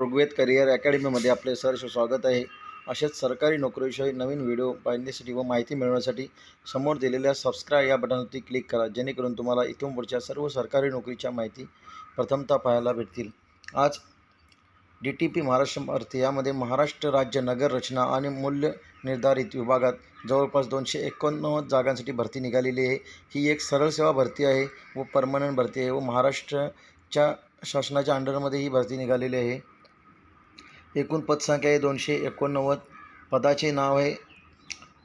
Rigveda career अकॅडमीमध्ये आपले सहर्ष स्वागत आहे. असेच सरकारी नोकरीविषयी नवीन व्हिडिओ पाहण्यासाठी व माहिती मिळवण्यासाठी समोर दिलेल्या सबस्क्राईब या बटनवरती क्लिक करा जेणेकरून तुम्हाला इथून पुढच्या सर्व सरकारी नोकरीच्या माहिती प्रथमतः पाहायला भेटतील. आज डी टी पी महाराष्ट्र अर्थ यामध्ये महाराष्ट्र राज्य नगर रचना आणि मूल्य निर्धारित विभागात जवळपास दोनशे एकोणनव्वद जागांसाठी भरती निघालेली आहे. ही एक सरळ सेवा भरती आहे व परमनंट भरती आहे व महाराष्ट्राच्या शासनाच्या अंडरमध्ये ही भरती निघालेली आहे. एकूण पदसंख्या आहे दोनशे एकोणनव्वद. पदाचे नाव आहे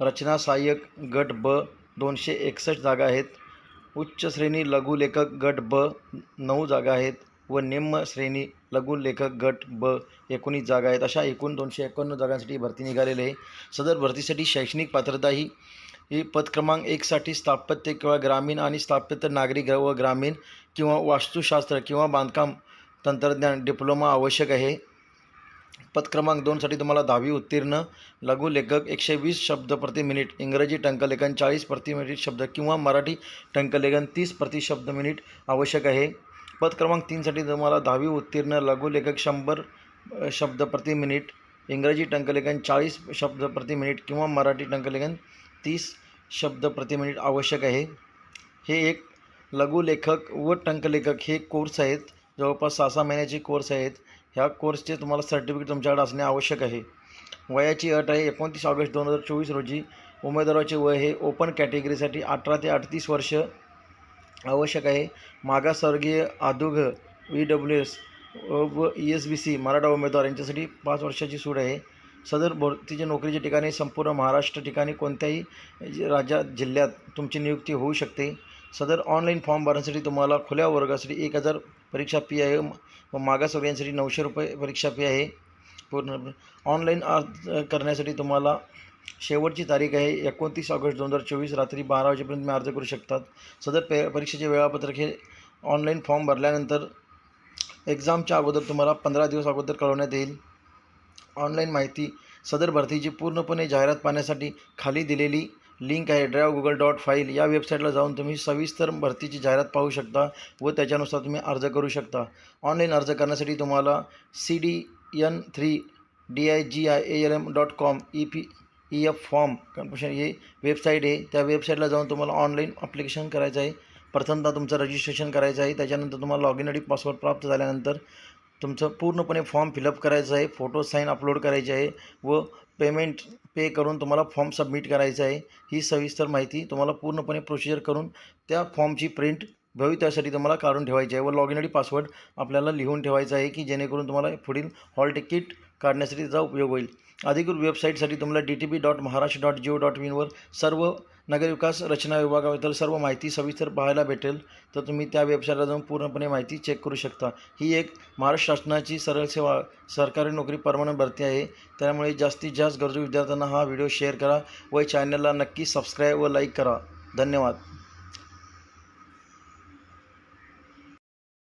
रचना सहाय्यक गट ब दोनशे एकसष्ट जागा आहेत. उच्च श्रेणी लघुलेखक गट ब नऊ जागा आहेत. व निम्न श्रेणी लघुलेखक गट ब एकोणीस जागा आहेत. अशा एकूण दोनशे एकोणनव्वद जागांसाठी भरती निघालेली आहे. सदर भरतीसाठी शैक्षणिक पात्रता ही ही पद क्रमांक एकसाठी स्थापत्य किंवा ग्रामीण आणि स्थापत्य नागरिक व ग्रामीण किंवा वास्तुशास्त्र किंवा बांधकाम तंत्रज्ञान डिप्लोमा आवश्यक आहे. पद क्रमांक दोनसाठी तुम्हाला दहावी उत्तीर्ण लघुलेखक एकशे वीस शब्द प्रति मिनिट इंग्रजी टंकलेखन चाळीस प्रति मिनिट शब्द किंवा मराठी टंकलेखन तीस प्रति शब्द मिनिट आवश्यक आहे. पद क्रमांक तीनसाठी तुम्हाला दहावी उत्तीर्ण लघुलेखक शंभर शब्द प्रति मिनिट इंग्रजी टंकलेखन चाळीस शब्द प्रति मिनिट किंवा मराठी टंकलेखन तीस शब्द प्रति मिनिट आवश्यक आहे. हे एक लघुलेखक व टंकलेखक हे कोर्स आहेत. जवळपास सहा सहा महिन्याचे कोर्स आहेत. ह्या कोर्सचे तुम्हाला सर्टिफिकेट तुमच्याकडे असणे आवश्यक आहे. वयाची अट आहे एकोणतीस ऑगस्ट दोन हजार चोवीस रोजी. उमेदवाराचे वय हे ओपन कॅटेगरीसाठी अठरा ते अडतीस वर्ष आवश्यक आहे. मागासवर्गीय आदुघ ई डब्ल्यू एस व E S B C Maratha उमेदवार यांच्यासाठी पाच वर्षाची सूट आहे. सदर भरतीच्या नोकरीच्या ठिकाणी संपूर्ण महाराष्ट्र ठिकाणी कोणत्याही राज्यात जिल्ह्यात तुमची नियुक्ती होऊ शकते. सदर ऑनलाईन फॉर्म भरण्यासाठी तुम्हाला खुल्या वर्गासाठी एक हजार परीक्षा फी आहे व मागासवर्गीयांसाठी नऊशे रुपये परीक्षा फी आहे. पूर्ण ऑनलाईन अर्ज करण्यासाठी तुम्हाला शेवटची तारीख आहे एकोणतीस ऑगस्ट दोन हजार चोवीस रात्री बारा वाजेपर्यंत तुम्ही अर्ज करू शकतात. सदर पे परीक्षेचे वेळापत्रक हे ऑनलाईन फॉर्म भरल्यानंतर एक्झामच्या अगोदर तुम्हाला पंधरा दिवस अगोदर कळवण्यात येईल. ऑनलाईन माहिती सदर भरतीची पूर्णपणे जाहिरात पाहण्यासाठी खाली दिलेली लिंक आहे ड्राईव्ह गुगल डॉट फाईल या वेबसाईटला जाऊन तुम्ही सविस्तर भरतीची जाहिरात पाहू शकता व त्याच्यानुसार तुम्ही अर्ज करू शकता. ऑनलाईन अर्ज करण्यासाठी तुम्हाला C D N three D I G I A L M dot com E P E F form confirmation हे वेबसाईट आहे. त्या वेबसाईटला जाऊन तुम्हाला ऑनलाईन अप्लिकेशन करायचं आहे. प्रथमतः तुमचं रजिस्ट्रेशन करायचं आहे. त्याच्यानंतर तुम्हाला log in I D password प्राप्त झाल्यानंतर तुमचं पूर्णपणे फॉर्म फिलअप करायचं आहे फोटो साईन अपलोड करायचे आहे व पेमेंट पे करून तुम्हाला फॉर्म सबमिट करायचा आहे. ही सविस्तर माहिती तुम्हाला पूर्णपणे प्रोसिजर करून त्या फॉर्मची प्रिंट भविष्यासाठी तुम्हाला काढून ठेवायची आहे व log in I D password आपल्याला लिहून ठेवायचा आहे की जेणेकरून तुम्हाला पुढील हॉल तिकीट काढण्यासाठी त्याचा उपयोग होईल. अधिकृत वेबसाईटसाठी तुम्हाला D T P dot Maharashtra dot gov dot इनवर सर्व नगरविकास रचना विभागाबद्दल सर्व माहिती सविस्तर पाहायला भेटेल. तर तुम्ही त्या वेबसाईटला जाऊन पूर्णपणे माहिती चेक करू शकता. ही एक महाराष्ट्र शासनाची सरळ सेवा सरकारी नोकरी परमानंट भरती आहे. त्यामुळे जास्तीत जास्त गरजू विद्यार्थ्यांना हा व्हिडिओ शेअर करा व चॅनलला नक्की सबस्क्राईब व लाईक करा. धन्यवाद.